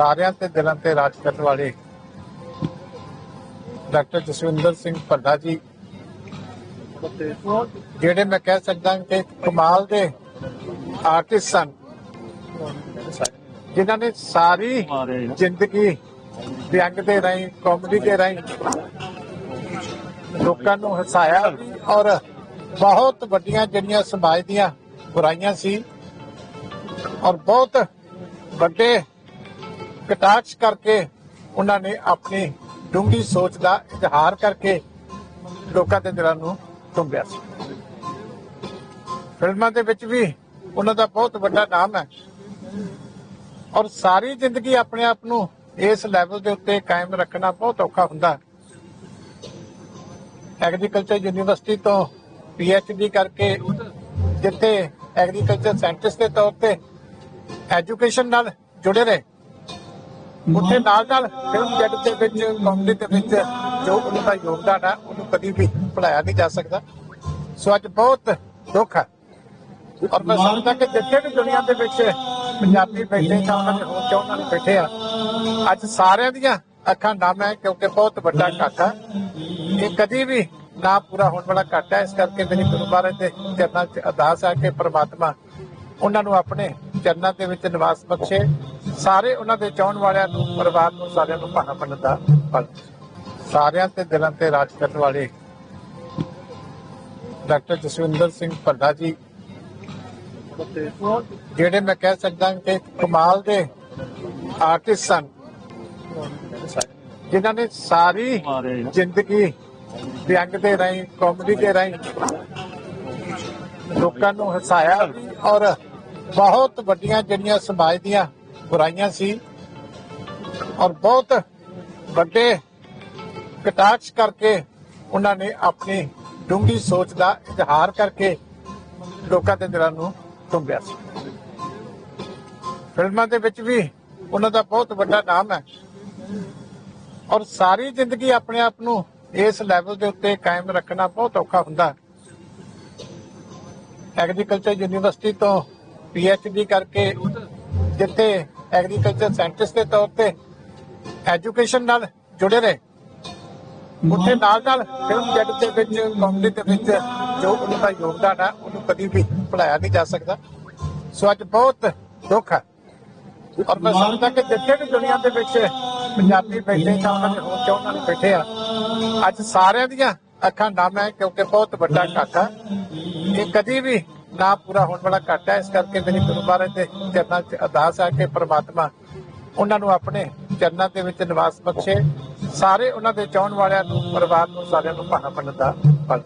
ਸਾਰਿਆਂ ਤੇ ਦਿਲਾਂ ਤੇ ਰਾਜ ਕਰਨ ਵਾਲੇ ਡਾਕਟਰ ਜਸਵਿੰਦਰ ਸਿੰਘ ਭੱਲਾ ਜੀ, ਜਿਹੜੇ ਮੈਂ ਕਹਿ ਸਕਦਾ ਕਿ ਕਮਾਲ ਦੇ ਆਰਟਿਸਟ ਸਨ, ਜਿਨ੍ਹਾਂ ਨੇ ਸਾਰੀ ਜ਼ਿੰਦਗੀ ਵਿਅੰਗ ਦੇ ਰਾਹੀਂ ਕਾਮੇਡੀ ਦੇ ਰਾਹੀਂ ਲੋਕਾਂ ਨੂੰ ਹਸਾਇਆ ਔਰ ਬਹੁਤ ਵੱਡੀਆਂ ਜਿਹੜੀਆਂ ਸਮਾਜ ਦੀਆਂ ਬੁਰਾਈਆਂ ਸੀ ਔਰ ਬਹੁਤ ਵੱਡੇ ਕਟਾਕਸ਼ ਕਰਕੇ ਉਹਨਾਂ ਨੇ ਆਪਣੀ ਡੂੰਗੀ ਸੋਚ ਦਾ ਇਜ਼ਹਾਰ ਕਰਕੇ ਲੋਕਾਂ ਦੇ ਦਿਲਾਂ ਨੂੰ ਟੁੰਬਿਆ ਸੀ। ਫਿਲਮਾਂ ਦੇ ਵਿੱਚ ਵੀ ਉਹਨਾਂ ਦਾ ਬਹੁਤ ਵੱਡਾ ਨਾਮ ਹੈ। ਔਰ ਸਾਰੀ ਜ਼ਿੰਦਗੀ ਆਪਣੇ ਆਪ ਨੂੰ ਇਸ ਲੈਵਲ ਦੇ ਉੱਤੇ ਕਾਇਮ ਰੱਖਣਾ ਬਹੁਤ ਔਖਾ ਹੁੰਦਾ ਐਗਰੀਕਲਚਰ ਯੂਨੀਵਰਸਿਟੀ ਤੋਂ ਪੀ ਐਚ ਡੀ ਕਰਕੇ ਜਿੱਥੇ ਐਗਰੀਕਲਚਰ ਸਾਇੰਟਿਸਟ ਦੇ ਤੌਰ ਤੇ ਐਜੂਕੇਸ਼ਨ ਨਾਲ ਜੁੜੇ ਰਹੇ ਉੱਥੇ ਨਾਲ ਨਾਲ ਫਿਲਮ ਜਗਤ ਦੇ ਵਿੱਚ ਕਾਮੇਡੀ ਦੇ ਵਿੱਚ ਜੋ ਉਹਨਾਂ ਦਾ ਯੋਗਦਾਨ ਹੈ ਉਹਨੂੰ ਕਦੀ ਵੀ ਭੁਲਾਇਆ ਨਹੀਂ ਜਾ ਸਕਦਾ। ਸੋ ਅੱਜ ਬਹੁਤ ਦੁੱਖ ਹੈ ਔਰ ਮੈਂ ਸਮਝਦਾ ਕਿ ਜਿੱਥੇ ਵੀ ਦੁਨੀਆ ਦੇ ਵਿੱਚ ਪੰਜਾਬੀ ਬੈਠੇ ਜਾਂ ਉਹਨਾਂ ਦੇ ਹੋਰ ਚਾਹੁਣ ਵਾਲੇ ਬੈਠੇ ਆ, ਅੱਜ ਸਾਰਿਆਂ ਦੀਆਂ ਅੱਖਾਂ ਨਮ ਹੈ ਕਿਉਂਕਿ ਬਹੁਤ ਵੱਡਾ ਘਾਟਾ ਇਹ ਕਦੀ ਵੀ ਨਾ ਪੂਰਾ ਹੋਣ ਵਾਲਾ ਘਾਟਾ ਹੈ ਇਸ ਕਰਕੇ ਮੇਰੀ ਗੁਰੂ ਮਹਾਰਾਜ ਦੇ ਚਰਨਾਂ 'ਚ ਅਰਦਾਸ ਹੈ ਕਿ ਪ੍ਰਮਾਤਮਾ ਉਹਨਾਂ ਨੂੰ ਆਪਣੇ ਚਰਨਾਂ ਦੇ ਵਿੱਚ ਨਿਵਾਸ ਬਖਸ਼ੇ, ਸਾਰੇ ਉਹਨਾਂ ਦੇ ਚਾਹਣ ਵਾਲਿਆਂ ਨੂੰ, ਪਰਿਵਾਰ ਨੂੰ, ਸਾਰਿਆਂ ਨੂੰ ਭਾਣਾ ਬਣਨ ਦਾ ਫਲ। ਸਾਰਿਆਂ ਤੇ ਦਿਲਾਂ ਤੇ ਰਾਜ ਕਰਨ ਵਾਲੇ ਡਾਕਟਰ ਜਸਵਿੰਦਰ ਸਿੰਘ ਭੱਲਾ ਜੀ, ਜਿਹੜੇ ਮੈਂ ਕਹਿ ਸਕਦਾ ਕਿ ਕਮਾਲ ਦੇ ਆਰਟਿਸਟ ਸਨ, ਜਿਨ੍ਹਾਂ ਨੇ ਸਾਰੀ ਜ਼ਿੰਦਗੀ ਵਿਅੰਗ ਦੇ ਰਾਹੀਂ ਕਾਮੇਡੀ ਦੇ ਰਾਹੀਂ ਲੋਕਾਂ ਨੂੰ ਹਸਾਇਆ ਔਰ ਬਹੁਤ ਵੱਡੀਆਂ ਜਿਹੜੀਆਂ ਸਮਾਜ ਦੀਆਂ ਬੁਰਾਈਆਂ ਸੀ ਔਰ ਬਹੁਤ ਵੱਡੇ ਕਟਾਕਸ਼ ਕਰਕੇ ਉਹਨਾਂ ਨੇ ਆਪਣੀ ਡੂੰਗੀ ਸੋਚ ਦਾ ਇਜ਼ਹਾਰ ਕਰਕੇ ਲੋਕਾਂ ਦੇ ਦਿਲਾਂ ਨੂੰ ਟੁੰਬਿਆ ਸੀ। ਫਿਲਮਾਂ ਦੇ ਵਿੱਚ ਵੀ ਉਹਨਾਂ ਦਾ ਬਹੁਤ ਵੱਡਾ ਨਾਮ ਹੈ ਔਰ ਸਾਰੀ ਜ਼ਿੰਦਗੀ ਆਪਣੇ ਆਪ ਨੂੰ ਇਸ ਲੈਵਲ ਦੇ ਉੱਤੇ ਕਾਇਮ ਰੱਖਣਾ ਬਹੁਤ ਔਖਾ ਹੁੰਦਾ ਐਗਰੀਕਲਚਰ ਯੂਨੀਵਰਸਿਟੀ ਤੋਂ ਡੀ ਕਰਕੇ ਜਿੱਥੇ ਐਗਰੀਕਲਚਰ ਸਾਇੰਟਿਸਟ ਦੇ ਤੌਰ ਤੇ ਐਜੂਕੇਸ਼ਨ ਨਾਲ ਜੁੜੇ ਰਹੇ ਉੱਥੇ ਨਾਲ ਨਾਲ ਫਿਲਮ ਜਗਤ ਦੇ ਵਿੱਚ ਕਾਮੇਡੀ ਦੇ ਵਿੱਚ ਜੋ ਉਹਨਾਂ ਦਾ ਯੋਗਦਾਨ ਹੈ ਉਹਨੂੰ ਕਦੀ ਵੀ ਭੁਲਾਇਆ ਨਹੀਂ ਜਾ ਸਕਦਾ। ਸੋ ਅੱਜ ਬਹੁਤ ਦੁੱਖ ਹੈ ਔਰ ਮੈਂ ਸਮਝਦਾ ਕਿ ਜਿੱਥੇ ਵੀ ਦੁਨੀਆ ਦੇ ਵਿੱਚ ਪੰਜਾਬੀ ਬੈਠੇ ਜਾਂ ਉਹਨਾਂ ਦੇ ਹੋਰ ਚਾਹੁਣ ਵਾਲੇ ਬੈਠੇ ਆ ਅੱਜ ਸਾਰਿਆਂ ਦੀਆਂ ਅੱਖਾਂ ਨਮ ਹੈ ਕਿਉਂਕਿ ਬਹੁਤ ਵੱਡਾ ਘਾਟਾ। ਇਹ ਕਦੀ ਵੀ ਨਾ ਪੂਰਾ ਹੋਣ ਵਾਲਾ ਘਾਟਾ ਹੈ। ਇਸ ਕਰਕੇ ਮੇਰੀ ਗੁਰੂ ਮਹਾਰਾਜ ਦੇ ਚਰਨਾਂ 'ਚ ਅਰਦਾਸ ਹੈ ਕਿ ਪ੍ਰਮਾਤਮਾ ਉਹਨਾਂ ਨੂੰ ਆਪਣੇ ਚਰਨਾਂ ਦੇ ਵਿੱਚ ਨਿਵਾਸ ਬਖਸ਼ੇ। ਸਾਰੇ ਉਹਨਾਂ ਦੇ ਚਾਹਣ ਵਾਲਿਆਂ ਨੂੰ, ਪਰਿਵਾਰ ਨੂੰ ਸਾਰਿਆਂ ਨੂੰ ਭਾਣਾ ਬਣਨ ਦਾ ਫਲ।